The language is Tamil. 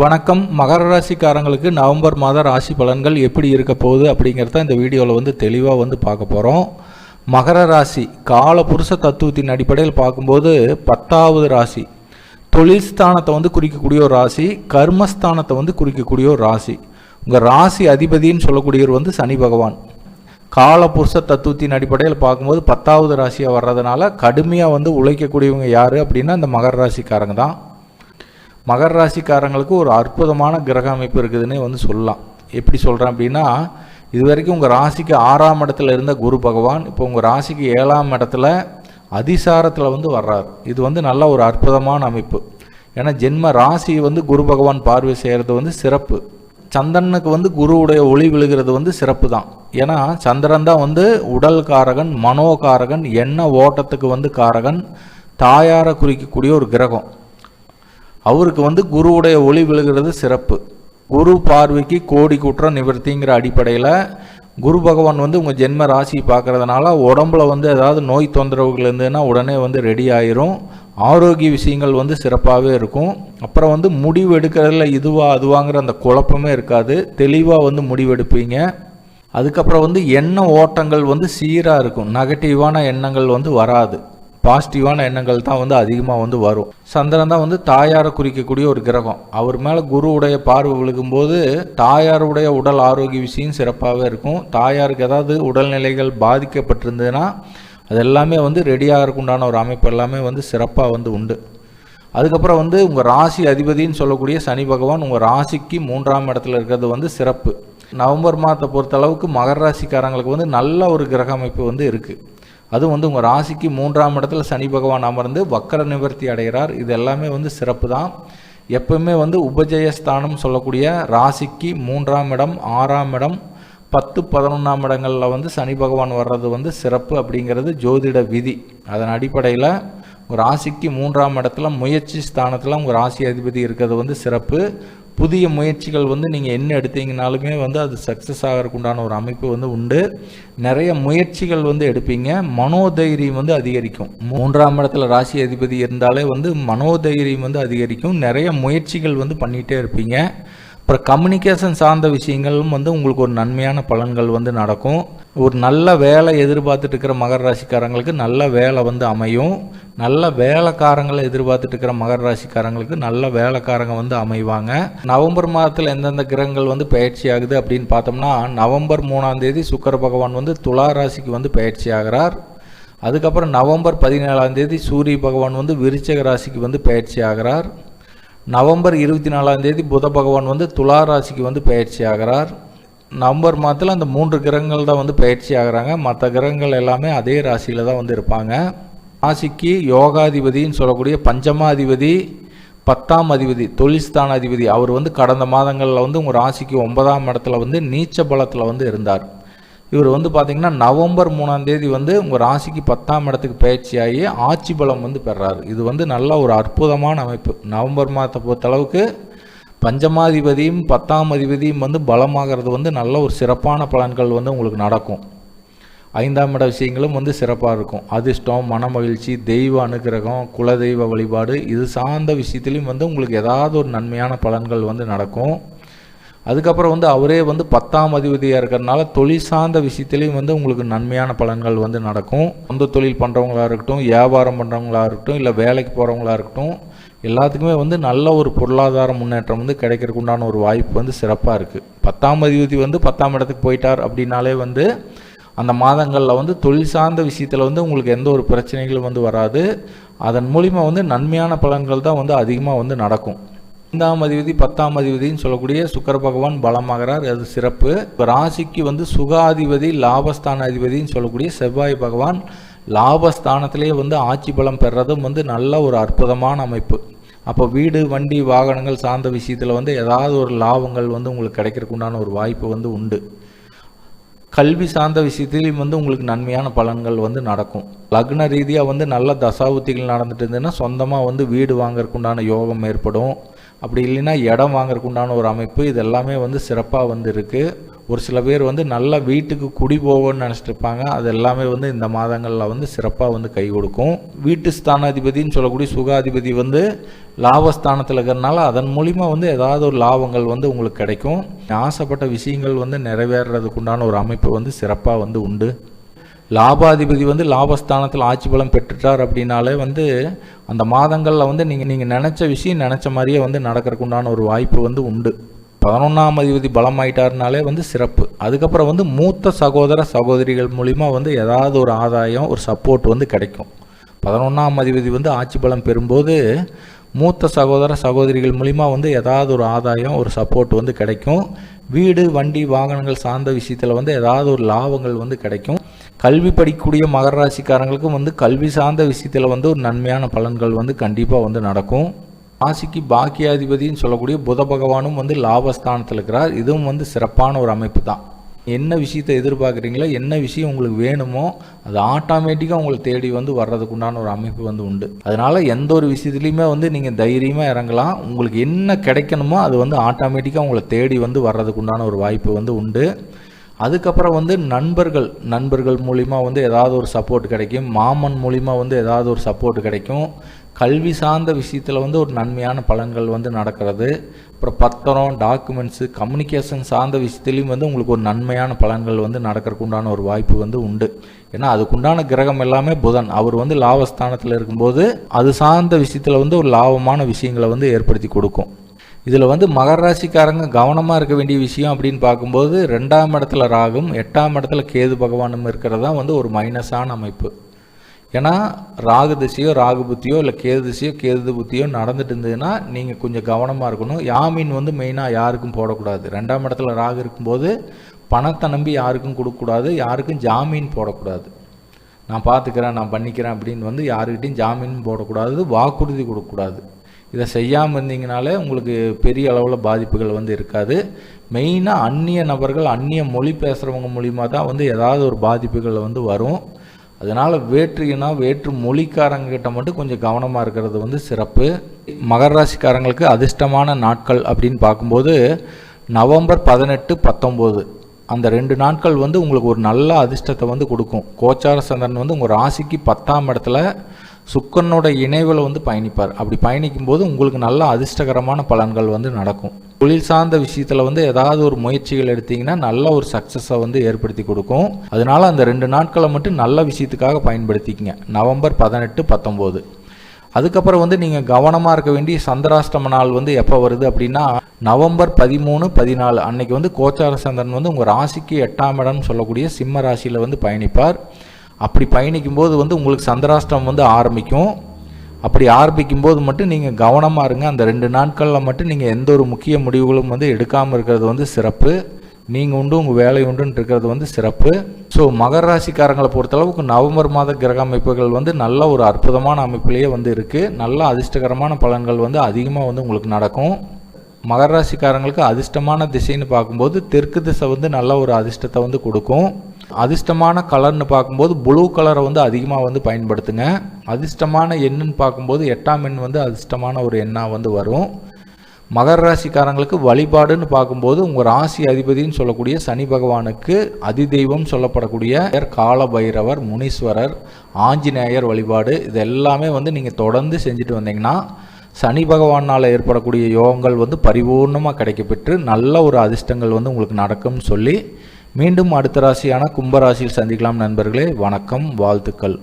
வணக்கம். மகர ராசிக்காரங்களுக்கு நவம்பர் மாத ராசி பலன்கள் எப்படி இருக்க போகுது அப்படிங்கிறத இந்த வீடியோவில் வந்து தெளிவாக வந்து பார்க்க போகிறோம் மகர ராசி கால புருஷ தத்துவத்தின் அடிப்படையில் பார்க்கும்போது பத்தாவது ராசி தொழில் ஸ்தானத்தை வந்து குறிக்கக்கூடிய ஒரு ராசி கர்மஸ்தானத்தை வந்து குறிக்கக்கூடிய ஒரு ராசி. உங்கள் ராசி அதிபதின்னு சொல்லக்கூடியவர் வந்து சனி பகவான். காலபுருஷ தத்துவத்தின் அடிப்படையில் பார்க்கும்போது பத்தாவது ராசியாக வர்றதுனால கடுமையாக வந்து உழைக்கக்கூடியவங்க யார் அப்படின்னா இந்த மகர ராசிக்காரங்க தான். மகர ராசிக்காரங்களுக்கு ஒரு அற்புதமான கிரக அமைப்பு இருக்குதுன்னே வந்து சொல்லலாம். எப்படி சொல்கிறேன் அப்படின்னா இது வரைக்கும் உங்கள் ராசிக்கு ஆறாம் இடத்துல இருந்த குரு பகவான் இப்போ உங்கள் ராசிக்கு ஏழாம் இடத்துல அதிசாரத்தில் வந்து வர்றார். இது வந்து நல்ல ஒரு அற்புதமான அமைப்பு. ஏன்னா ஜென்ம ராசி வந்து குரு பகவான் பார்வை செய்கிறது வந்து சிறப்பு. சந்திரனுக்கு வந்து குருவுடைய ஒளி விழுகிறது வந்து சிறப்பு தான். ஏன்னா சந்திரன் தான் வந்து உடல் காரகன் மனோகாரகன் எண்ண ஓட்டத்துக்கு வந்து காரகன் தாயாரை குறிக்கக்கூடிய ஒரு கிரகம். அவருக்கு வந்து குருவுடைய ஒளி விழுகிறது சிறப்பு. குரு பார்வைக்கு கோடி குற்றம் நிவர்த்திங்கிற அடிப்படையில் குரு பகவான் வந்து உங்கள் ஜென்ம ராசி பார்க்குறதுனால உடம்புல வந்து ஏதாவது நோய் தொந்தரவுகள் இருந்ததுன்னா உடனே வந்து ரெடி ஆயிரும். ஆரோக்கிய விஷயங்கள் வந்து சிறப்பாகவே இருக்கும். அப்புறம் வந்து முடிவு எடுக்கிறதுல இதுவா அதுவாங்கிற அந்த குழப்பமே இருக்காது. தெளிவாக வந்து முடிவெடுப்பீங்க அதுக்கப்புறம் வந்து எண்ண ஓட்டங்கள் வந்து சீராக இருக்கும். நெகட்டிவான எண்ணங்கள் வந்து வராது. பாசிட்டிவான எண்ணங்கள் தான் வந்து அதிகமாக வந்து வரும். சந்திரன் தான் வந்து தாயாரை குறிக்கக்கூடிய ஒரு கிரகம். அவர் மேலே குருவுடைய பார்வை விழுகும்போது தாயாருடைய உடல் ஆரோக்கிய விஷயம் சிறப்பாகவே இருக்கும். தாயாருக்கு ஏதாவது உடல்நிலைகள் பாதிக்கப்பட்டிருந்ததுன்னா அது எல்லாமே வந்து ரெடியாகிறதுக்கு உண்டான ஒரு அமைப்பு எல்லாமே வந்து சிறப்பாக வந்து உண்டு. அதுக்கப்புறம் வந்து உங்கள் ராசி அதிபதின்னு சொல்லக்கூடிய சனி பகவான் உங்கள் ராசிக்கு மூன்றாம் இடத்துல இருக்கிறது வந்து சிறப்பு. நவம்பர் மாதத்தை பொறுத்த அளவுக்கு மகர ராசிக்காரங்களுக்கு வந்து நல்ல ஒரு கிரக அமைப்பு வந்து இருக்குது அதுவும் வந்து உங்கள் ராசிக்கு மூன்றாம் இடத்துல சனி பகவான் அமர்ந்து வக்கர நிவர்த்தி அடைகிறார். இது எல்லாமே வந்து சிறப்பு தான் எப்பவுமே வந்து உபஜயஸ்தானம் சொல்லக்கூடிய ராசிக்கு மூன்றாம் இடம் ஆறாம் இடம் பத்து பதினொன்றாம் இடங்களில் வந்து சனி பகவான் வர்றது வந்து சிறப்பு அப்படிங்கிறது ஜோதிட விதி. அதன் அடிப்படையில் ராசிக்கு மூன்றாம் இடத்துல முயற்சி ஸ்தானத்தில் உங்கள் ராசி அதிபதி இருக்கிறது வந்து சிறப்பு. புதிய முயற்சிகள் வந்து நீங்கள் என்ன எடுத்தீங்கனாலுமே வந்து அது சக்ஸஸ் ஆகிறதுக்குண்டான ஒரு அமைப்பு வந்து உண்டு. நிறைய முயற்சிகள் வந்து எடுப்பீங்க. மனோதைரியம் வந்து அதிகரிக்கும். மூன்றாம் இடத்துல ராசி அதிபதி இருந்தாலே வந்து மனோதைரியம் வந்து அதிகரிக்கும். நிறைய முயற்சிகள் வந்து பண்ணிகிட்டே இருப்பீங்க. அப்புறம் கம்யூனிகேஷன் சார்ந்த விஷயங்களும் வந்து உங்களுக்கு ஒரு நன்மையான பலன்கள் வந்து நடக்கும். ஒரு நல்ல வேலை எதிர்பார்த்துட்டு இருக்கிற மகர ராசிக்காரங்களுக்கு நல்ல வேலை வந்து அமையும். நல்ல வேலைக்காரங்களை எதிர்பார்த்துட்டு இருக்கிற மகர ராசிக்காரங்களுக்கு நல்ல வேலைக்காரங்க வந்து அமைவாங்க. நவம்பர் மாதத்தில் எந்தெந்த கிரகங்கள் வந்து பயிற்சி ஆகுது அப்படின்னு பார்த்தோம்னா நவம்பர் மூணாம் தேதி சுக்கர பகவான் வந்து துலா ராசிக்கு வந்து பயிற்சி ஆகிறார். அதுக்கப்புறம் நவம்பர் பதினேழாம் தேதி சூரிய பகவான் வந்து விருச்சக ராசிக்கு வந்து பயிற்சி ஆகிறார். நவம்பர் இருபத்தி நாலாம் தேதி புத பகவான் வந்து துலா ராசிக்கு வந்து பயிற்சி ஆகிறார். நவம்பர் மாதத்தில் அந்த மூன்று கிரகங்கள் தான் வந்து பயிற்சி ஆகிறாங்க. மற்ற கிரகங்கள் எல்லாமே அதே ராசியில் தான் வந்து இருப்பாங்க. ராசிக்கு யோகாதிபதின்னு சொல்லக்கூடிய பஞ்சமாதிபதி பத்தாம் அதிபதி தொழில்ஸ்தான அதிபதி அவர் வந்து கடந்த மாதங்களில் வந்து உங்கள் ராசிக்கு ஒன்பதாம் இடத்துல வந்து நீச்ச பலத்தில் வந்து இருந்தார். இவர் வந்து பார்த்திங்கன்னா நவம்பர் மூணாம் தேதி வந்து உங்கள் ராசிக்கு பத்தாம் இடத்துக்கு பயிற்சியாகி ஆட்சி பலம் வந்து பெறாரு. இது வந்து நல்ல ஒரு அற்புதமான அமைப்பு. நவம்பர் மாதத்தை பொறுத்தளவுக்கு பஞ்சமாதிபதியும் பத்தாம் அதிபதியும் வந்து பலமாகிறது வந்து நல்ல ஒரு சிறப்பான பலன்கள் வந்து உங்களுக்கு நடக்கும். ஐந்தாம் இட விஷயங்களும் வந்து சிறப்பாக இருக்கும். அதிர்ஷ்டம் மனமகிழ்ச்சி தெய்வ அனுகிரகம் குலதெய்வ வழிபாடு இது சார்ந்த விஷயத்துலையும் வந்து உங்களுக்கு ஏதாவது ஒரு நன்மையான பலன்கள் வந்து நடக்கும். அதுக்கப்புறம் வந்து அவரே வந்து பத்தாம் அதிபதியாக இருக்கிறதுனால தொழில் சார்ந்த விஷயத்துலேயும் வந்து உங்களுக்கு நன்மையான பலன்கள் வந்து நடக்கும். சொந்த தொழில் பண்ணுறவங்களா இருக்கட்டும் வியாபாரம் பண்ணுறவங்களா இருக்கட்டும் இல்லை வேலைக்கு போகிறவங்களா இருக்கட்டும் எல்லாத்துக்குமே வந்து நல்ல ஒரு பொருளாதார முன்னேற்றம் வந்து கிடைக்கிறதுக்கு உண்டான ஒரு வாய்ப்பு வந்து சிறப்பாக இருக்குது பத்தாம் அதிபதி வந்து பத்தாம் இடத்துக்கு போயிட்டார் அப்படின்னாலே வந்து அந்த மாதங்களில் வந்து தொழில் சார்ந்த விஷயத்தில் வந்து உங்களுக்கு எந்த ஒரு பிரச்சனைகளும் வந்து வராது. அதன் மூலிமா வந்து நன்மையான பலன்கள் தான் வந்து அதிகமாக வந்து நடக்கும். ஐந்தாம் அதிபதி பத்தாம் அதிபதினு சொல்லக்கூடிய சுக்கர பகவான் பலமாகிறார். அது சிறப்பு. இப்போ ராசிக்கு வந்து சுகாதிபதி லாபஸ்தான அதிபதினு சொல்லக்கூடிய செவ்வாய் பகவான் லாபஸ்தானத்திலேயே வந்து ஆட்சி பலம் பெறதும் வந்து நல்ல ஒரு அற்புதமான அமைப்பு. அப்போ வீடு வண்டி வாகனங்கள் சார்ந்த விஷயத்தில் வந்து ஏதாவது ஒரு லாபங்கள் வந்து உங்களுக்கு கிடைக்கிறதுக்கு உண்டான ஒரு வாய்ப்பு வந்து உண்டு. கல்வி சார்ந்த விஷயத்திலையும் வந்து உங்களுக்கு நன்மையான பலன்கள் வந்து நடக்கும். லக்ன ரீதியாக வந்து நல்ல தசாபுத்திகள் நடந்துட்டு இருந்ததுன்னா சொந்தமாக வந்து வீடு வாங்கறதுக்குண்டான யோகம் ஏற்படும். அப்படி இல்லைன்னா இடம் வாங்குறதுக்கு உண்டான ஒரு அமைப்பு இது எல்லாமே வந்து சிறப்பாக வந்து இருக்குது ஒரு சில பேர் வந்து நல்லா வீட்டுக்கு குடி போகணும்னு நினச்சிட்டு இருப்பாங்க அது எல்லாமே வந்து இந்த மாதங்களில் வந்து சிறப்பாக வந்து கை கொடுக்கும். வீட்டு ஸ்தானாதிபதின்னு சொல்லக்கூடிய சுகாதிபதி வந்து லாபஸ்தானத்தில் இருக்கிறனால அதன் மூலிமா வந்து ஏதாவது ஒரு லாபங்கள் வந்து உங்களுக்கு கிடைக்கும். ஆசைப்பட்ட விஷயங்கள் வந்து நிறைவேறதுக்குண்டான ஒரு அமைப்பு வந்து சிறப்பாக வந்து உண்டு. லாபாதிபதி வந்து லாபஸ்தானத்தில் ஆட்சி பலம் பெற்றுட்டார் அப்படின்னாலே வந்து அந்த மாதங்களில் வந்து நீங்கள் நீங்கள் நினச்ச விஷயம் நினச்ச மாதிரியே வந்து நடக்கிறதுக்கு உண்டான ஒரு வாய்ப்பு வந்து உண்டு. பதினொன்றாம் அதிபதி பலமாயிட்டாருனாலே வந்து சிறப்பு. அதுக்கப்புறம் வந்து மூத்த சகோதர சகோதரிகள் மூலிமா வந்து ஏதாவது ஒரு ஆதாயம் ஒரு சப்போர்ட் வந்து கிடைக்கும். பதினொன்றாம் அதிபதி வந்து ஆட்சி பலம் பெறும்போது மூத்த சகோதர சகோதரிகள் மூலிமா வந்து ஏதாவது ஒரு ஆதாயம் ஒரு சப்போர்ட் வந்து கிடைக்கும். வீடு வண்டி வாகனங்கள் சார்ந்த விஷயத்தில் வந்து ஏதாவது ஒரு லாபங்கள் வந்து கிடைக்கும். கல்வி படிக்கக்கூடிய மகர ராசிக்காரங்களுக்கும் வந்து கல்வி சார்ந்த விஷயத்தில் வந்து ஒரு நன்மையான பலன்கள் வந்து கண்டிப்பாக வந்து நடக்கும். ராசிக்கு பாக்கியாதிபதினு சொல்லக்கூடிய புத பகவானும் வந்து லாபஸ்தானத்தில் இருக்கிறார். இதுவும் வந்து சிறப்பான ஒரு அமைப்பு தான். என்ன விஷயத்தை எதிர்பார்க்குறீங்களோ என்ன விஷயம் உங்களுக்கு வேணுமோ அது ஆட்டோமேட்டிக்காக உங்களை தேடி வந்து வர்றதுக்கு உண்டான ஒரு அமைப்பு வந்து உண்டு. அதனால் எந்த ஒரு விஷயத்துலையுமே வந்து நீங்கள் தைரியமாக இறங்கலாம். உங்களுக்கு என்ன கிடைக்கணுமோ அது வந்து ஆட்டோமேட்டிக்காக உங்களை தேடி வந்து வர்றதுக்கு உண்டான ஒரு வாய்ப்பு வந்து உண்டு. அதுக்கப்புறம் வந்து நண்பர்கள் நண்பர்கள் மூலிமா வந்து ஏதாவது ஒரு சப்போர்ட் கிடைக்கும். மாமன் மூலிமா வந்து ஏதாவது ஒரு சப்போர்ட் கிடைக்கும். கல்வி சார்ந்த விஷயத்தில் வந்து ஒரு நன்மையான பலன்கள் வந்து நடக்கிறது. அப்புறம் பத்திரம் டாக்குமெண்ட்ஸு கம்யூனிகேஷன் சார்ந்த விஷயத்துலையும் வந்து உங்களுக்கு ஒரு நன்மையான பலன்கள் வந்து நடக்கிறதுக்கு உண்டான ஒரு வாய்ப்பு வந்து உண்டு. ஏன்னா அதுக்குண்டான கிரகம் எல்லாமே புதன். அவர் வந்து லாபஸ்தானத்தில் இருக்கும்போது அது சார்ந்த விஷயத்தில் வந்து ஒரு லாபமான விஷயங்களை வந்து ஏற்படுத்தி கொடுக்கும். இதில் வந்து மகர ராசிக்காரங்க கவனமாக இருக்க வேண்டிய விஷயம் அப்படின்னு பார்க்கும்போது ரெண்டாம் இடத்துல ராகும் எட்டாம் இடத்துல கேது பகவானும் இருக்கிறது தான் வந்து ஒரு மைனஸான அமைப்பு. ஏன்னா ராகு திசையோ ராகு புத்தியோ இல்லை கேது திசையோ கேது புத்தியோ நடந்துட்டு இருந்ததுன்னா நீங்கள் கொஞ்சம் கவனமாக இருக்கணும். யாமீன் வந்து மெயினாக யாருக்கும் போடக்கூடாது. ரெண்டாம் இடத்துல ராகு இருக்கும்போது பணத்தை நம்பி யாருக்கும் கொடுக்கக்கூடாது யாருக்கும் ஜாமீன் போடக்கூடாது. நான் பார்த்துக்கிறேன் நான் பண்ணிக்கிறேன் அப்படின்னு வந்து யாருக்கிட்டையும் ஜாமீன் போடக்கூடாது வாக்குறுதி கொடுக்கக்கூடாது. இதை செய்யாமல் இருந்தீங்கனாலே உங்களுக்கு பெரிய அளவில் பாதிப்புகள் வந்து இருக்காது. மெயினாக அந்நிய நபர்கள் அந்நிய மொழி பேசுகிறவங்க மூலிமா தான் வந்து ஏதாவது ஒரு பாதிப்புகள் வந்து வரும். அதனால் வேற்று இனம் வேற்று மொழிக்காரங்கிட்ட மட்டும் கொஞ்சம் கவனமாக இருக்கிறது வந்து சிறப்பு. மகர ராசிக்காரங்களுக்கு அதிர்ஷ்டமான நாட்கள் அப்படின்னு பார்க்கும்போது நவம்பர் பதினெட்டு பத்தொம்போது அந்த ரெண்டு நாட்கள் வந்து உங்களுக்கு ஒரு நல்ல அதிர்ஷ்டத்தை வந்து கொடுக்கும். கோச்சார சந்திரன் வந்து உங்கள் ராசிக்கு பத்தாம் இடத்துல சுக்கரனோட இணைவில் வந்து பயணிப்பார். அப்படி பயணிக்கும் போது உங்களுக்கு நல்ல அதிர்ஷ்டகரமான பலன்கள் வந்து நடக்கும். தொழில் சார்ந்த விஷயத்தில் வந்து ஏதாவது ஒரு முயற்சிகள் எடுத்தீங்கன்னா நல்ல ஒரு சக்ஸஸை வந்து ஏற்படுத்தி கொடுக்கும். அதனால அந்த ரெண்டு நாட்களை மட்டும் நல்ல விஷயத்துக்காக பயன்படுத்திக்கங்க. நவம்பர் பதினெட்டு பத்தொம்போது அதுக்கப்புறம் வந்து நீங்கள் கவனமாக இருக்க வேண்டிய சந்திராஷ்டம நாள் வந்து எப்போ வருது அப்படின்னா நவம்பர் பதிமூணு பதினாலு. அன்னைக்கு வந்து கோச்சார சந்திரன் வந்து உங்கள் ராசிக்கு எட்டாம் இடம்னு சொல்லக்கூடிய சிம்ம ராசியில் வந்து பயணிப்பார். அப்படி பயணிக்கும் போது வந்து உங்களுக்கு சந்திராஷ்டிரம் வந்து ஆரம்பிக்கும். அப்படி ஆரம்பிக்கும் போது மட்டும் நீங்கள் கவனமாக இருங்க. அந்த ரெண்டு நாட்களில் மட்டும் நீங்கள் எந்த ஒரு முக்கிய முடிவுகளும் வந்து எடுக்காமல் இருக்கிறது வந்து சிறப்பு. நீங்கள் உண்டு உங்கள் வேலை உண்டுன்னு இருக்கிறது வந்து சிறப்பு. ஸோ மகர ராசிக்காரங்களை பொறுத்தளவுக்கு நவம்பர் மாத கிரக அமைப்புகள் வந்து நல்ல ஒரு அற்புதமான அமைப்பிலேயே வந்து இருக்குது நல்ல அதிர்ஷ்டகரமான பலன்கள் வந்து அதிகமாக வந்து உங்களுக்கு நடக்கும். மகர ராசிக்காரங்களுக்கு அதிர்ஷ்டமான திசைன்னு பார்க்கும்போது தெற்கு திசை வந்து நல்ல ஒரு அதிர்ஷ்டத்தை வந்து கொடுக்கும். அதிர்ஷ்டமான கலர்னு பார்க்கும்போது ப்ளூ கலரை வந்து அதிகமாக வந்து பயன்படுத்துங்க. அதிர்ஷ்டமான எண்ணுன்னு பார்க்கும்போது எட்டாம் எண் வந்து அதிர்ஷ்டமான ஒரு எண்ணாக வந்து வரும். மகர ராசிக்காரங்களுக்கு வழிபாடுன்னு பார்க்கும்போது உங்கள் ராசி அதிபதினு சொல்லக்கூடிய சனி பகவானுக்கு அதிதெய்வம் சொல்லப்படக்கூடிய கால பைரவர் முனீஸ்வரர் ஆஞ்சநேயர் வழிபாடு இது எல்லாமே வந்து நீங்கள் தொடர்ந்து செஞ்சுட்டு வந்தீங்கன்னா சனி பகவானால் ஏற்படக்கூடிய யோகங்கள் வந்து பரிபூர்ணமாக கிடைக்கப்பெற்று நல்ல ஒரு அதிர்ஷ்டங்கள் வந்து உங்களுக்கு நடக்கும்னு சொல்லி மீண்டும் அடுத்த ராசியான கும்பராசியில் சந்திக்கலாம் நண்பர்களே. வணக்கம் வாழ்த்துக்கள்.